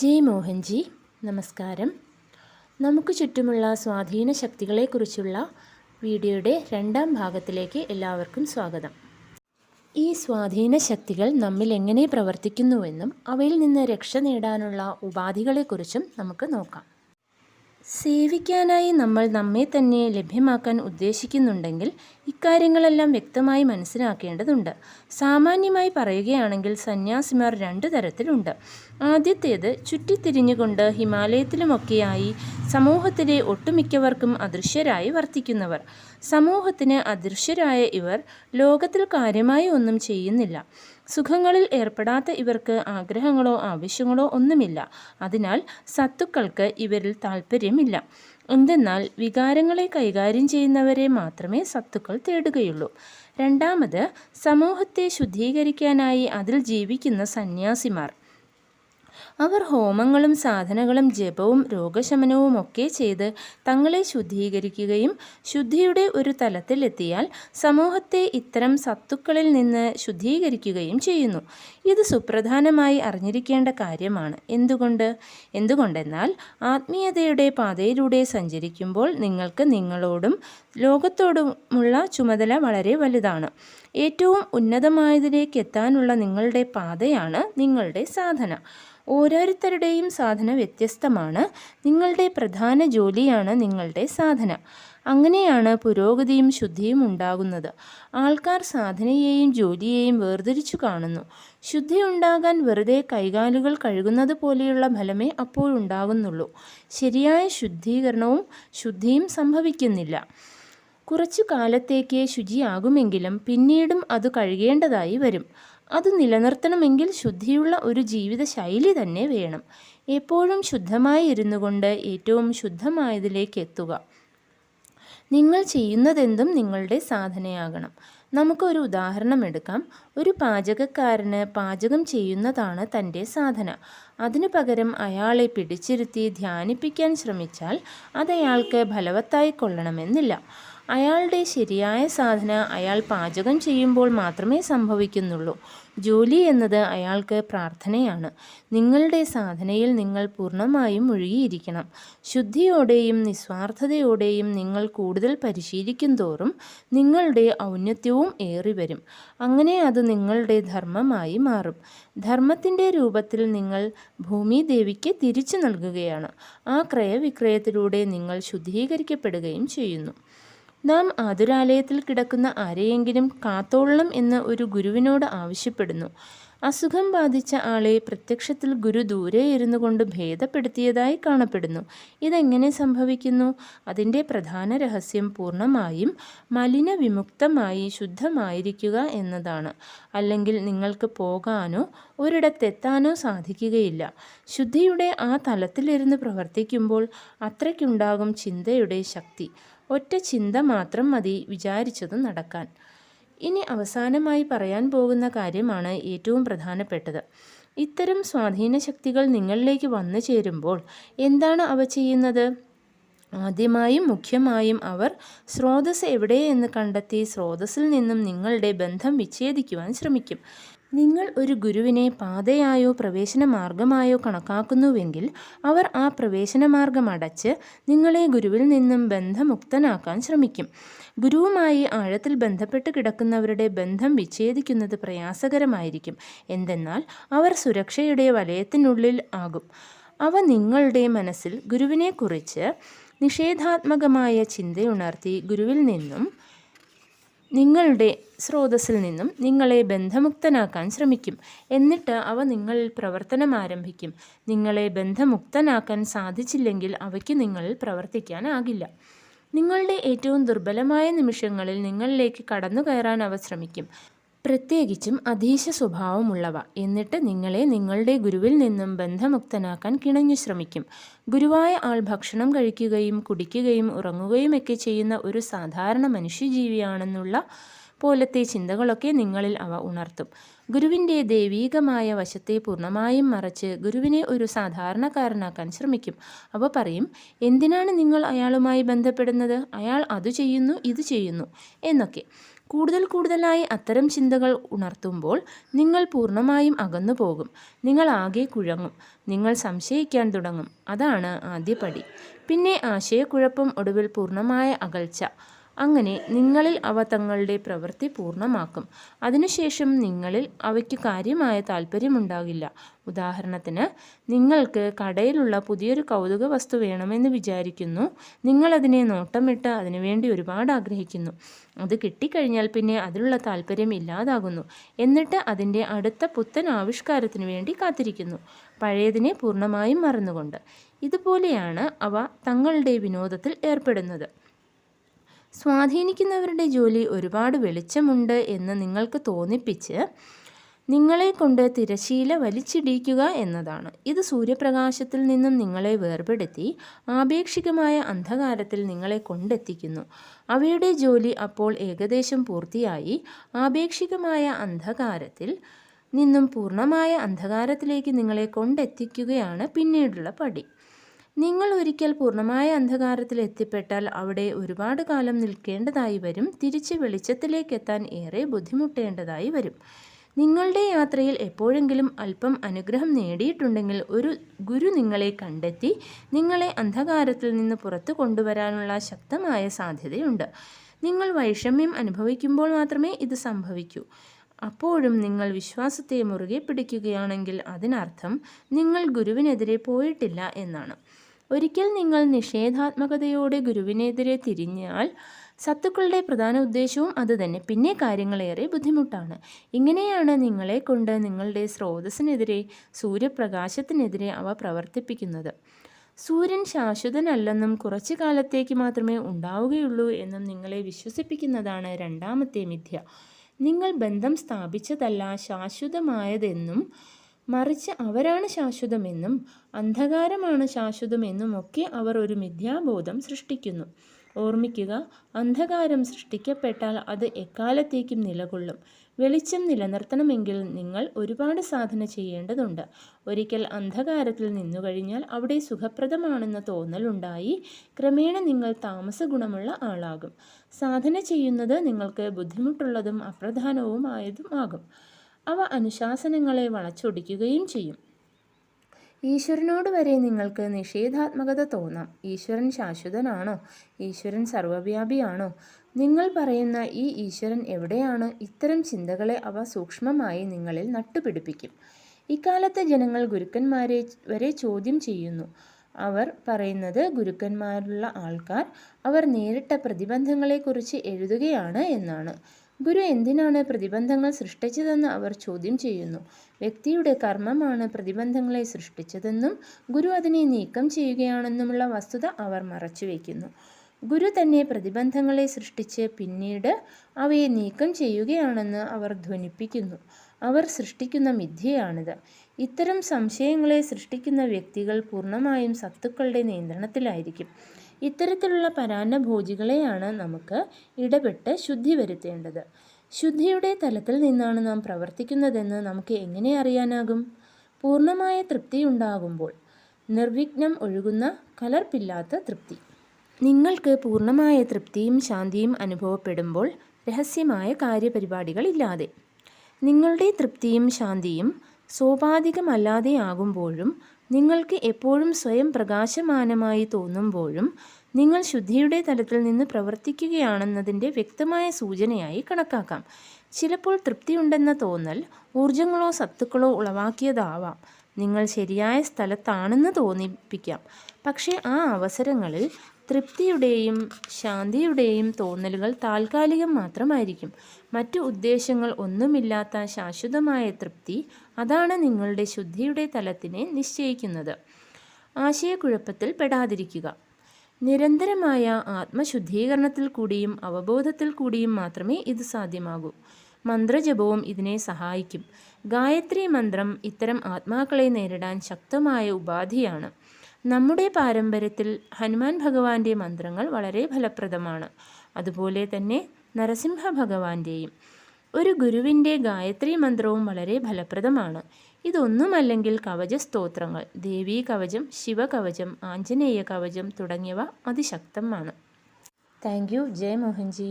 ജയ് മോഹൻജി നമസ്കാരം. നമുക്ക് ചുറ്റുമുള്ള സ്വാധീന ശക്തികളെക്കുറിച്ചുള്ള വീഡിയോയുടെ രണ്ടാം ഭാഗത്തിലേക്ക് എല്ലാവർക്കും സ്വാഗതം. ഈ സ്വാധീന ശക്തികൾ നമ്മിൽ എങ്ങനെ പ്രവർത്തിക്കുന്നുവെന്നും അവയിൽ നിന്ന് രക്ഷ നേടാനുള്ള ഉപാധികളെക്കുറിച്ചും നമുക്ക് നോക്കാം. സേവിക്കാനായി നമ്മൾ നമ്മെ തന്നെ ലഭ്യമാക്കാൻ ഉദ്ദേശിക്കുന്നുണ്ടെങ്കിൽ ഇക്കാര്യങ്ങളെല്ലാം വ്യക്തമായി മനസ്സിലാക്കേണ്ടതുണ്ട്. സാമാന്യമായി പറയുകയാണെങ്കിൽ സന്യാസിമാർ രണ്ട് തരത്തിലുണ്ട്. ആദ്യത്തേത് ചുറ്റിത്തിരിഞ്ഞുകൊണ്ട് ഹിമാലയത്തിലുമൊക്കെയായി സമൂഹത്തിലെ ഒട്ടുമിക്കവർക്കും അദൃശ്യരായി വർത്തിക്കുന്നവർ. സമൂഹത്തിന് അദൃശ്യരായ ഇവർ ലോകത്തിൽ കാര്യമായി ഒന്നും ചെയ്യുന്നില്ല. സുഖങ്ങളിൽ ഏർപ്പെടാത്ത ഇവർക്ക് ആഗ്രഹങ്ങളോ ആവശ്യങ്ങളോ ഒന്നുമില്ല. അതിനാൽ സത്തുക്കൾക്ക് ഇവരിൽ താല്പര്യമില്ല എന്തെന്നാൽ വികാരങ്ങളെ കൈകാര്യം ചെയ്യുന്നവരെ മാത്രമേ സത്തുക്കൾ തേടുകയുള്ളൂ. രണ്ടാമത് സമൂഹത്തെ ശുദ്ധീകരിക്കാനായി അതിൽ ജീവിക്കുന്ന സന്യാസിമാർ. അവർ ഹോമങ്ങളും സാധനകളും ജപവും രോഗശമനവും ഒക്കെ ചെയ്ത് തങ്ങളെ ശുദ്ധീകരിക്കുകയും ശുദ്ധിയുടെ ഒരു തലത്തിലെത്തിയാൽ സമൂഹത്തെ ഇത്തരം സത്തുക്കളിൽ നിന്ന് ശുദ്ധീകരിക്കുകയും ചെയ്യുന്നു. ഇത് സുപ്രധാനമായി അറിഞ്ഞിരിക്കേണ്ട കാര്യമാണ്. എന്തുകൊണ്ട്? എന്തുകൊണ്ടെന്നാൽ ആത്മീയതയുടെ പാതയിലൂടെ സഞ്ചരിക്കുമ്പോൾ നിങ്ങൾക്ക് നിങ്ങളോടും ലോകത്തോടുമുള്ള ചുമതല വളരെ വലുതാണ്. ഏറ്റവും ഉന്നതമായതിലേക്ക് എത്താനുള്ള നിങ്ങളുടെ പാതയാണ് നിങ്ങളുടെ സാധന. ഓരോരുത്തരുടെയും സാധന വ്യത്യസ്തമാണ്. നിങ്ങളുടെ പ്രധാന ജോലിയാണ് നിങ്ങളുടെ സാധന. അങ്ങനെയാണ് പുരോഗതിയും ശുദ്ധിയും ഉണ്ടാകുന്നത്. ആൾക്കാർ സാധനയെയും ജോലിയെയും വേർതിരിച്ചു കാണുന്നു. ശുദ്ധി ഉണ്ടാകാൻ വെറുതെ കൈകാലുകൾ കഴുകുന്നത് പോലെയുള്ള ഫലമേ അപ്പോഴുണ്ടാകുന്നുള്ളൂ ശരിയായ ശുദ്ധീകരണവും ശുദ്ധിയും സംഭവിക്കുന്നില്ല. കുറച്ചു കാലത്തേക്ക് ശുചിയാകുമെങ്കിലും പിന്നീടും അത് കഴുകേണ്ടതായി വരും. അത് നിലനിർത്തണമെങ്കിൽ ശുദ്ധിയുള്ള ഒരു ജീവിത ശൈലി തന്നെ വേണം. എപ്പോഴും ശുദ്ധമായി ഇരുന്നു കൊണ്ട് ഏറ്റവും ശുദ്ധമായതിലേക്ക് എത്തുക. നിങ്ങൾ ചെയ്യുന്നതെന്തും നിങ്ങളുടെ സാധനയാകണം. നമുക്കൊരു ഉദാഹരണം എടുക്കാം. ഒരു പാചകക്കാരന് പാചകം ചെയ്യുന്നതാണ് തന്റെ സാധന. അതിനു പകരം അയാളെ പിടിച്ചിരുത്തി ധ്യാനിപ്പിക്കാൻ ശ്രമിച്ചാൽ അതയാൾക്ക് ഫലവത്തായി കൊള്ളണമെന്നില്ല. അയാളുടെ ശരിയായ സാധന അയാൾ പാചകം ചെയ്യുമ്പോൾ മാത്രമേ സംഭവിക്കുന്നുള്ളൂ. ജോലി എന്നത് അയാൾക്ക് പ്രാർത്ഥനയാണ്. നിങ്ങളുടെ സാധനയിൽ നിങ്ങൾ പൂർണമായും മുഴുകിയിരിക്കണം. ശുദ്ധിയോടെയും നിസ്വാർത്ഥതയോടെയും നിങ്ങൾ കൂടുതൽ പരിശീലിക്കും തോറും നിങ്ങളുടെ ഔന്നത്യവും ഏറിവരും അങ്ങനെ അത് നിങ്ങളുടെ ധർമ്മമായി മാറും. ധർമ്മത്തിന്റെ രൂപത്തിൽ നിങ്ങൾ ഭൂമിദേവിക്ക് തിരിച്ചു നൽകുകയാണ്. ആ ക്രയവിക്രയത്തിലൂടെ നിങ്ങൾ ശുദ്ധീകരിക്കപ്പെടുകയും ചെയ്യുന്നു. നാം ആതുരാലയത്തിൽ കിടക്കുന്ന ആരെയെങ്കിലും കാത്തോളണം എന്ന് ഒരു ഗുരുവിനോട് ആവശ്യപ്പെടുന്നു. അസുഖം ബാധിച്ച ആളെ പ്രത്യക്ഷത്തിൽ ഗുരു ദൂരെ ഇരുന്നു കൊണ്ട് ഭേദപ്പെടുത്തിയതായി കാണപ്പെടുന്നു. ഇതെങ്ങനെ സംഭവിക്കുന്നു? അതിന്റെ പ്രധാന രഹസ്യം പൂർണമായും മലിനവിമുക്തമായി ശുദ്ധമായിരിക്കുക എന്നതാണ്. അല്ലെങ്കിൽ നിങ്ങൾക്ക് പോകാനോ ഒരിടത്തെത്താനോ സാധിക്കുകയില്ല. ശുദ്ധിയുടെ ആ തലത്തിലിരുന്ന് പ്രവർത്തിക്കുമ്പോൾ അത്രയ്ക്കുണ്ടാകും ചിന്തയുടെ ശക്തി. ഒറ്റ ചിന്ത മാത്രം മതി വിചാരിച്ചത് നടക്കാൻ. ഇനി അവസാനമായി പറയാൻ പോകുന്ന കാര്യമാണ് ഏറ്റവും പ്രധാനപ്പെട്ടത്. ഇത്തരം സ്വാധീന ശക്തികൾ നിങ്ങളിലേക്ക് വന്നു ചേരുമ്പോൾ എന്താണ് അവ ചെയ്യുന്നത്? ആദ്യമായും മുഖ്യമായും അവർ സ്രോതസ് എവിടെയെന്ന് കണ്ടെത്തി സ്രോതസ്സിൽ നിന്നും നിങ്ങളുടെ ബന്ധം വിച്ഛേദിക്കുവാൻ ശ്രമിക്കും. നിങ്ങൾ ഒരു ഗുരുവിനെ പാതയായോ പ്രവേശന മാർഗമായോ കണക്കാക്കുന്നുവെങ്കിൽ അവർ ആ പ്രവേശന മാർഗം അടച്ച് നിങ്ങളെ ഗുരുവിൽ നിന്നും ബന്ധമുക്തനാക്കാൻ ശ്രമിക്കും. ഗുരുവുമായി ആഴത്തിൽ ബന്ധപ്പെട്ട് കിടക്കുന്നവരുടെ ബന്ധം വിച്ഛേദിക്കുന്നത് പ്രയാസകരമായിരിക്കും. എന്തെന്നാൽ അവർ സുരക്ഷയുടെ വലയത്തിനുള്ളിൽ ആകും. അവ നിങ്ങളുടെ മനസ്സിൽ ഗുരുവിനെക്കുറിച്ച് നിഷേധാത്മകമായ ചിന്തയുണർത്തി ഗുരുവിൽ നിന്നും നിങ്ങളുടെ സ്രോതസ്സിൽ നിന്നും നിങ്ങളെ ബന്ധമുക്തനാക്കാൻ ശ്രമിക്കും. എന്നിട്ട് അവ നിങ്ങളിൽ പ്രവർത്തനം ആരംഭിക്കും. നിങ്ങളെ ബന്ധമുക്തനാക്കാൻ സാധിച്ചില്ലെങ്കിൽ അവയ്ക്ക് നിങ്ങളിൽ പ്രവർത്തിക്കാനാകില്ല നിങ്ങളുടെ ഏറ്റവും ദുർബലമായ നിമിഷങ്ങളിൽ നിങ്ങളിലേക്ക് കടന്നു കയറാൻ അവ ശ്രമിക്കും. പ്രത്യേകിച്ചും അധീശ സ്വഭാവമുള്ളവ. എന്നിട്ട് നിങ്ങളെ നിങ്ങളുടെ ഗുരുവിൽ നിന്നും ബന്ധമുക്തനാക്കാൻ കിണഞ്ഞു ശ്രമിക്കും. ഗുരുവായ ആൾ ഭക്ഷണം കഴിക്കുകയും കുടിക്കുകയും ഉറങ്ങുകയും ഒക്കെ ചെയ്യുന്ന ഒരു സാധാരണ മനുഷ്യജീവിയാണെന്നുള്ള പോലത്തെ ചിന്തകളൊക്കെ നിങ്ങളിൽ അവ ഉണർത്തും. ഗുരുവിന്റെ ദൈവീകമായ വശത്തെ പൂർണമായും മറച്ച് ഗുരുവിനെ ഒരു സാധാരണക്കാരനാക്കാൻ ശ്രമിക്കും. അവ പറയും എന്തിനാണ് നിങ്ങൾ അയാളുമായി ബന്ധപ്പെടുന്നത്? അയാൾ അത് ചെയ്യുന്നു ഇത് ചെയ്യുന്നു എന്നൊക്കെ. കൂടുതൽ കൂടുതലായി അത്തരം ചിന്തകൾ ഉണർത്തുമ്പോൾ നിങ്ങൾ പൂർണമായും അകന്നു പോകും. നിങ്ങൾ ആകെ കുഴങ്ങും. നിങ്ങൾ സംശയിക്കാൻ തുടങ്ങും. അതാണ് ആദ്യപടി പിന്നെ ആശയക്കുഴപ്പം ഒടുവിൽ പൂർണമായ അകൽച്ച. അങ്ങനെ നിങ്ങളിൽ അവ തങ്ങളുടെ പ്രവൃത്തി പൂർണമാക്കും. അതിനുശേഷം നിങ്ങളിൽ അവയ്ക്ക് കാര്യമായ താല്പര്യമുണ്ടാകില്ല ഉദാഹരണത്തിന് നിങ്ങൾക്ക് കടയിലുള്ള പുതിയൊരു കൗതുക വസ്തു വേണമെന്ന് വിചാരിക്കുന്നു. നിങ്ങളതിനെ നോട്ടമിട്ട് അതിനുവേണ്ടി ഒരുപാട് ആഗ്രഹിക്കുന്നു. അത് കിട്ടിക്കഴിഞ്ഞാൽ പിന്നെ അതിലുള്ള താല്പര്യം ഇല്ലാതാകുന്നു. എന്നിട്ട് അതിന്റെ അടുത്ത പുത്തൻ ആവിഷ്കാരത്തിനു വേണ്ടി കാത്തിരിക്കുന്നു. പഴയതിനെ പൂർണമായും മറന്നുകൊണ്ട്. ഇതുപോലെയാണ് അവ തങ്ങളുടെ വിനോദത്തിൽ ഏർപ്പെടുന്നത്. സ്വാധീനിക്കുന്നവരുടെ ജോലി ഒരുപാട് വെളിച്ചമുണ്ട് എന്ന് നിങ്ങൾക്ക് തോന്നിപ്പിച്ച് നിങ്ങളെ കൊണ്ട് തിരശീല വലിച്ചിടിക്കുക എന്നതാണ്. ഇത് സൂര്യപ്രകാശത്തിൽ നിന്നും നിങ്ങളെ വേർപെടുത്തി ആപേക്ഷികമായ അന്ധകാരത്തിൽ നിങ്ങളെ കൊണ്ടെത്തിക്കുന്നു. അവയുടെ ജോലി അപ്പോൾ ഏകദേശം പൂർത്തിയായി ആപേക്ഷികമായ അന്ധകാരത്തിൽ നിന്നും പൂർണമായ അന്ധകാരത്തിലേക്ക് നിങ്ങളെ കൊണ്ടെത്തിക്കുകയാണ് പിന്നീടുള്ള പടി. നിങ്ങൾ ഒരിക്കൽ പൂർണമായ അന്ധകാരത്തിൽ എത്തിപ്പെട്ടാൽ അവിടെ ഒരുപാട് കാലം നിൽക്കേണ്ടതായി വരും. തിരിച്ച് വെളിച്ചത്തിലേക്ക് എത്താൻ ഏറെ ബുദ്ധിമുട്ടേണ്ടതായി വരും. നിങ്ങളുടെ യാത്രയിൽ എപ്പോഴെങ്കിലും അല്പം അനുഗ്രഹം നേടിയിട്ടുണ്ടെങ്കിൽ ഒരു ഗുരു നിങ്ങളെ കണ്ടെത്തി നിങ്ങളെ അന്ധകാരത്തിൽ നിന്ന് പുറത്തു കൊണ്ടുവരാനുള്ള ശക്തമായ സാധ്യതയുണ്ട്. നിങ്ങൾ വൈഷമ്യം അനുഭവിക്കുമ്പോൾ മാത്രമേ ഇത് സംഭവിക്കൂ. അപ്പോഴും നിങ്ങൾ വിശ്വാസത്തെ മുറുകെ പിടിക്കുകയാണെങ്കിൽ അതിനർത്ഥം നിങ്ങൾ ഗുരുവിനെതിരെ പോയിട്ടില്ല എന്നാണ്. ഒരിക്കൽ നിങ്ങൾ നിഷേധാത്മകതയോടെ ഗുരുവിനെതിരെ തിരിഞ്ഞാൽ സത്തുക്കളുടെ പ്രധാന ഉദ്ദേശവും അതുതന്നെ പിന്നെ കാര്യങ്ങളേറെ ബുദ്ധിമുട്ടാണ്. ഇങ്ങനെയാണ് നിങ്ങളെ കൊണ്ട് നിങ്ങളുടെ സ്രോതസ്സിനെതിരെ സൂര്യപ്രകാശത്തിനെതിരെ അവ പ്രവർത്തിപ്പിക്കുന്നത്. സൂര്യൻ ശാശ്വതനല്ലെന്നും കുറച്ചു കാലത്തേക്ക് മാത്രമേ ഉണ്ടാവുകയുള്ളൂ എന്നും നിങ്ങളെ വിശ്വസിപ്പിക്കുന്നതാണ് രണ്ടാമത്തെ മിഥ്യ. നിങ്ങൾ ബന്ധം സ്ഥാപിച്ചതല്ല ശാശ്വതമായതെന്നും മറിച്ച് അവരാണ് ശാശ്വതമെന്നും അന്ധകാരമാണ് ശാശ്വതമെന്നും ഒക്കെ അവർ ഒരു മിഥ്യാബോധം സൃഷ്ടിക്കുന്നു. ഓർമ്മിക്കുക അന്ധകാരം സൃഷ്ടിക്കപ്പെട്ടാൽ അത് എക്കാലത്തേക്കും നിലകൊള്ളും. വെളിച്ചം നിലനിർത്തണമെങ്കിൽ നിങ്ങൾ ഒരുപാട് സാധന ചെയ്യേണ്ടതുണ്ട്. ഒരിക്കൽ അന്ധകാരത്തിൽ നിന്നു കഴിഞ്ഞാൽ അവിടെ സുഖപ്രദമാണെന്ന തോന്നലുണ്ടായി ക്രമേണ നിങ്ങൾ താമസ ഗുണമുള്ള ആളാകും. സാധന ചെയ്യുന്നത് നിങ്ങൾക്ക് ബുദ്ധിമുട്ടുള്ളതും അപ്രധാനവുമായതും ആകും അവ അനുശാസനങ്ങളെ വളച്ചൊടിക്കുകയും ചെയ്യും. ഈശ്വരനോട് വരെ നിങ്ങൾക്ക് നിഷേധാത്മകത തോന്നാം. ഈശ്വരൻ ശാശ്വതനാണോ? ഈശ്വരൻ സർവവ്യാപിയാണോ? നിങ്ങൾ പറയുന്ന ഈ ഈശ്വരൻ എവിടെയാണ്? ഇത്തരം ചിന്തകളെ അവ സൂക്ഷ്മമായി നിങ്ങളിൽ നട്ടുപിടിപ്പിക്കും. ഇക്കാലത്തെ ജനങ്ങൾ ഗുരുക്കന്മാരെ വരെ ചോദ്യം ചെയ്യുന്നു. അവർ പറയുന്നത് ഗുരുക്കന്മാരുള്ള ആൾക്കാർ അവർ നേരിട്ട പ്രതിബന്ധങ്ങളെക്കുറിച്ച് എഴുതുകയാണ് എന്നാണ്. ഗുരു എന്തിനാണ് പ്രതിബന്ധങ്ങൾ സൃഷ്ടിച്ചതെന്ന് അവർ ചോദ്യം ചെയ്യുന്നു. വ്യക്തിയുടെ കർമ്മമാണ് പ്രതിബന്ധങ്ങളെ സൃഷ്ടിച്ചതെന്നും ഗുരു അതിനെ നീക്കം ചെയ്യുകയാണെന്നുമുള്ള വസ്തുത അവർ മറച്ചുവെക്കുന്നു ഗുരു തന്നെ പ്രതിബന്ധങ്ങളെ സൃഷ്ടിച്ച് പിന്നീട് അവയെ നീക്കം ചെയ്യുകയാണെന്ന് അവർ ധ്വനിപ്പിക്കുന്നു. അവർ സൃഷ്ടിക്കുന്ന മിഥ്യയാണിത്. ഇത്തരം സംശയങ്ങളെ സൃഷ്ടിക്കുന്ന വ്യക്തികൾ പൂർണമായും സത്തുക്കളുടെ നിയന്ത്രണത്തിലായിരിക്കും. ഇത്തരത്തിലുള്ള പരാന്നഭോജികളെയാണ് നമുക്ക് ഇടപെട്ട് ശുദ്ധി വരുത്തേണ്ടത്. ശുദ്ധിയുടെ തലത്തിൽ നിന്നാണ് നാം പ്രവർത്തിക്കുന്നതെന്ന് നമുക്ക് എങ്ങനെ അറിയാനാകും? പൂർണമായ തൃപ്തി ഉണ്ടാകുമ്പോൾ നിർവിഘ്നം ഒഴുകുന്ന കലർപ്പില്ലാത്ത തൃപ്തി. നിങ്ങൾക്ക് പൂർണമായ തൃപ്തിയും ശാന്തിയും അനുഭവപ്പെടുമ്പോൾ രഹസ്യമായ കാര്യപരിപാടികളില്ലാതെ നിങ്ങളുടെ തൃപ്തിയും ശാന്തിയും സോപാധികമല്ലാതെയാകുമ്പോഴും നിങ്ങൾക്ക് എപ്പോഴും സ്വയം പ്രകാശമാനമായി തോന്നുമ്പോഴും നിങ്ങൾ ശുദ്ധിയുടെ തലത്തിൽ നിന്ന് പ്രവർത്തിക്കുകയാണെന്നതിന്റെ വ്യക്തമായ സൂചനയായി കണക്കാക്കാം. ചിലപ്പോൾ തൃപ്തിയുണ്ടെന്ന തോന്നൽ ഊർജങ്ങളോ സത്തുക്കളോ ഉളവാക്കിയതാവാം. നിങ്ങൾ ശരിയായ സ്ഥലത്താണെന്ന് തോന്നിപ്പിക്കാം. പക്ഷേ ആ അവസരങ്ങളിൽ തൃപ്തിയുടെയും ശാന്തിയുടെയും തോന്നലുകൾ താൽക്കാലികം മാത്രമായിരിക്കും. മറ്റു ഉദ്ദേശങ്ങൾ ഒന്നുമില്ലാത്ത ശാശ്വതമായ തൃപ്തി അതാണ് നിങ്ങളുടെ ശുദ്ധിയുടെ തലത്തിനെ നിശ്ചയിക്കുന്നത്. ആശയക്കുഴപ്പത്തിൽ പെടാതിരിക്കുക. നിരന്തരമായ ആത്മശുദ്ധീകരണത്തിൽ കൂടിയും അവബോധത്തിൽ കൂടിയും മാത്രമേ ഇത് സാധ്യമാകൂ. മന്ത്രജപവും ഇതിനെ സഹായിക്കും. ഗായത്രി മന്ത്രം ഇത്തരം ആത്മാക്കളെ നേരിടാൻ ശക്തമായ ഉപാധിയാണ്. നമ്മുടെ പാരമ്പര്യത്തിൽ ഹനുമാൻ ഭഗവാന്റെ മന്ത്രങ്ങൾ വളരെ ഫലപ്രദമാണ്. അതുപോലെ തന്നെ നരസിംഹ ഭഗവാന്റെയും ഒരു ഗുരുവിന്റെ ഗായത്രി മന്ത്രവും വളരെ ഫലപ്രദമാണ്. ഇതൊന്നുമല്ലെങ്കിൽ കവച സ്തോത്രങ്ങൾ ദേവീ കവചം ശിവകവചം ആഞ്ജനേയ കവചം തുടങ്ങിയവ അതിശക്തമാണ്. Thank you. ജയ് മോഹൻജി.